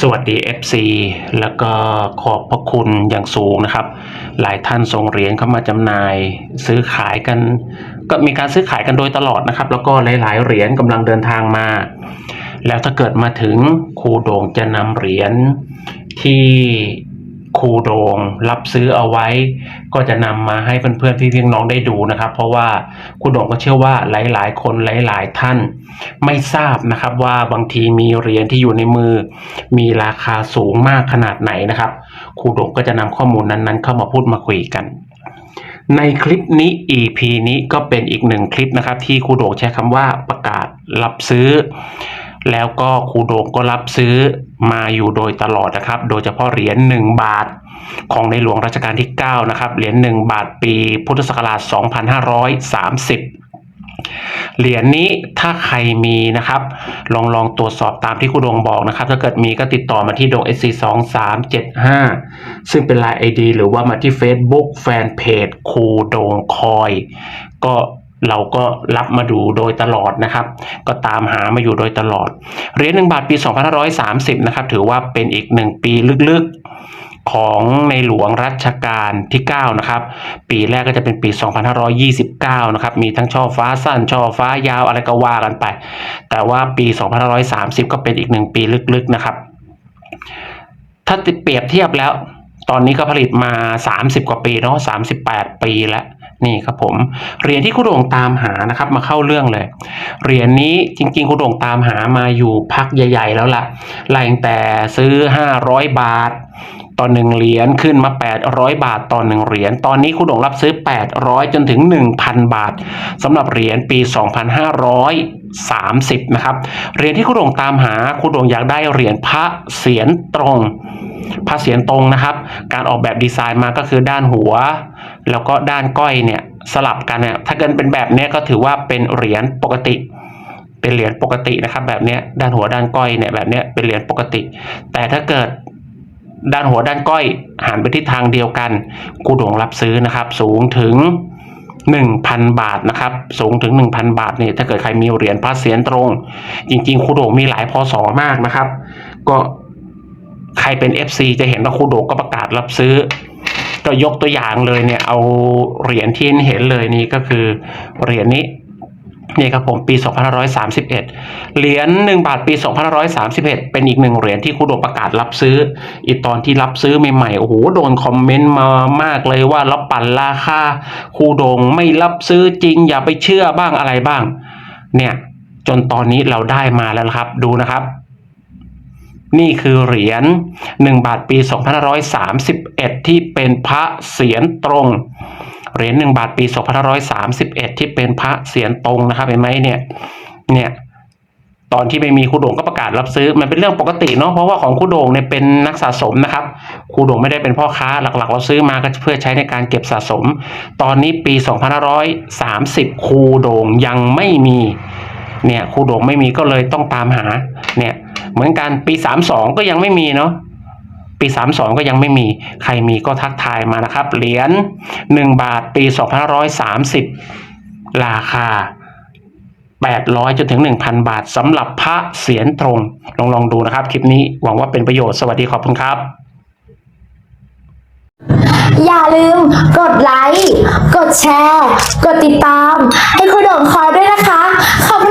สวัสดี FC แล้วก็ขอบพระคุณอย่างสูงนะครับ หลายท่านส่งเหรียญเข้ามาจำหน่ายซื้อขายกัน ก็มีการซื้อขายกันโดยตลอดนะครับ แล้วก็หลาย ๆ เหรียญกำลังเดินทางมา แล้วถ้าเกิดมาถึงครูโด่งจะนำเหรียญที่ ครูโดงรับซื้อเอาไว้ ก็จะนำมาให้เพื่อนๆพี่ๆน้องได้ดูนะครับ เพราะว่าครูโดงก็เชื่อว่าหลายๆ คนหลายๆท่าน ไม่ทราบนะครับว่าบางทีมีเหรียญที่อยู่ในมือ มีราคาสูงมากขนาดไหนนะครับครูโดงก็จะนำข้อมูลนั้นๆ เข้ามาพูดมาคุยกันในคลิปนี้ EP นี้ก็เป็นอีกหนึ่งคลิปนะครับ ที่ครูโดงใช้คำว่าประกาศรับซื้อ แล้วก็ครูโดงก็รับซื้อมาอยู่โดยตลอดนะครับ โดยเฉพาะเหรียญ1บาทของในหลวงรัชกาลที่ 9 นะครับ เหรียญ1บาทปีพุทธศักราช 2530 เหรียญนี้ถ้าใครมีนะครับ ลองลองตรวจสอบตามที่ครูดงบอกนะครับ ถ้าเกิดมีก็ติดต่อมาที่ดง SC 2 3 7 5 ซึ่งเป็น Line ID หรือว่ามาที่ Facebook Fanpage ครูดงคอย ก็ เราก็รับมาดูโดยตลอดนะครับ ก็ตามหามาอยู่โดยตลอดเหรียญ1บาทปี 2530 นะครับ ถือว่าเป็นอีกหนึ่งปีลึกๆของในหลวงรัชกาลที่ 9 นะครับ ปีแรกก็จะเป็นปี 2529 นะครับ มีทั้งช่อฟ้าสั้นช่อฟ้ายาวอะไรก็ว่ากันไป แต่ว่าปี 2530 ก็เป็นอีกหนึ่งปีลึกๆนะครับ ถ้าเปรียบเทียบแล้วตอนนี้ก็ผลิตมา 30 กว่าปีเนาะ38 ปีแล้ว นี่ครับผมเหรียญที่คุณโด่งตามหานะครับ มาเข้าเรื่องเลยเหรียญนี้จริงๆคุณโด่งตามหามาอยู่พักใหญ่ ๆ แล้วล่ะไล่แต่ซื้อ 500 บาท ต่อหนึ่งเหรียญขึ้นมา 800 บาทต่อหนึ่งเหรียญตอนนี้คุณโด่งรับซื้อ 800 จนถึง 1,000 บาทสำหรับเหรียญปี 2530 นะครับ เหรียญที่คุณโด่งตามหาคุณโด่งอยากได้เหรียญพระเสียรตรง พระเสียรตรงนะครับ การออกแบบดีไซน์มาก็คือด้านหัว แล้วก็ด้านก้อยเนี่ยสลับกันเนี่ยถ้าเกิดเป็นแบบนี้ก็ถือว่าเป็นเหรียญปกติ เป็นเหรียญปกตินะครับ แบบนี้ด้านหัวด้านก้อยเนี่ยแบบนี้เป็นเหรียญปกติ แต่ถ้าเกิด ด้านหัวด้านก้อยหันไปทิศทางเดียวกัน กูด่งรับซื้อนะครับ สูงถึง 1,000 บาทนะครับ สูงถึง 1,000 บาทเนี่ยถ้าเกิดใครมีเหรียญพระเสียรตรง จริงๆคูโดงมีหลายพศมากนะครับ ก็ใครเป็น FC จะเห็นว่าคูโดงก็ประกาศรับซื้อก็ยกตัวอย่างเลยเนี่ยเอาเหรียญที่เห็นเลยนี่ก็คือเหรียญนี้ นี่ครับผมปี 2531 เหรียญ1บาทปี 2531 เป็นอีกหนึ่งเหรียญที่ครูโดงประกาศรับซื้อ อีกตอนที่รับซื้อใหม่ๆ โอ้โห โดนคอมเมนต์มามากเลยว่ารับปั่นราคาคูโดงไม่รับซื้อจริง อย่าไปเชื่อบ้างอะไรบ้าง เนี่ยจนตอนนี้เราได้มาแล้วครับ ดูนะครับ นี่คือเหรียญ1บาทปี 2531 ที่เป็นพระเสียรตรง เหรียญ1บาทปี2531 ที่เป็นพระเสียรตรงนะครับเห็นไหมเนี่ยเนี่ยตอนที่ไม่มีครูโด่งก็ประกาศรับซื้อมันเป็นเรื่องปกติเนาะเพราะว่าของครูโด่งเนี่ยเป็นนักสะสมนะครับครูโด่งไม่ได้เป็นพ่อค้าหลักๆ เราซื้อมาก็เพื่อใช้ในการเก็บสะสม ตอนนี้ปี2530ครูโด่งยังไม่มีเนี่ยครูโด่งไม่มีก็เลยต้องตามหาเนี่ยเหมือนกันปี 32 ก็ยังไม่มีเนาะ ปี 32 ก็ยังไม่มีใครมีก็ทักทายมานะครับ เหรียญ1 บาทปี 2530 ราคา 800 จนถึง 1,000 บาทสำหรับพระเสียรตรง ลองลองดูนะครับ คลิปนี้หวังว่าเป็นประโยชน์สวัสดีขอบคุณครับ อย่าลืมกดไลค์ กดแชร์ กดติดตาม ให้คุณโด่งคอยด้วยนะคะขอบ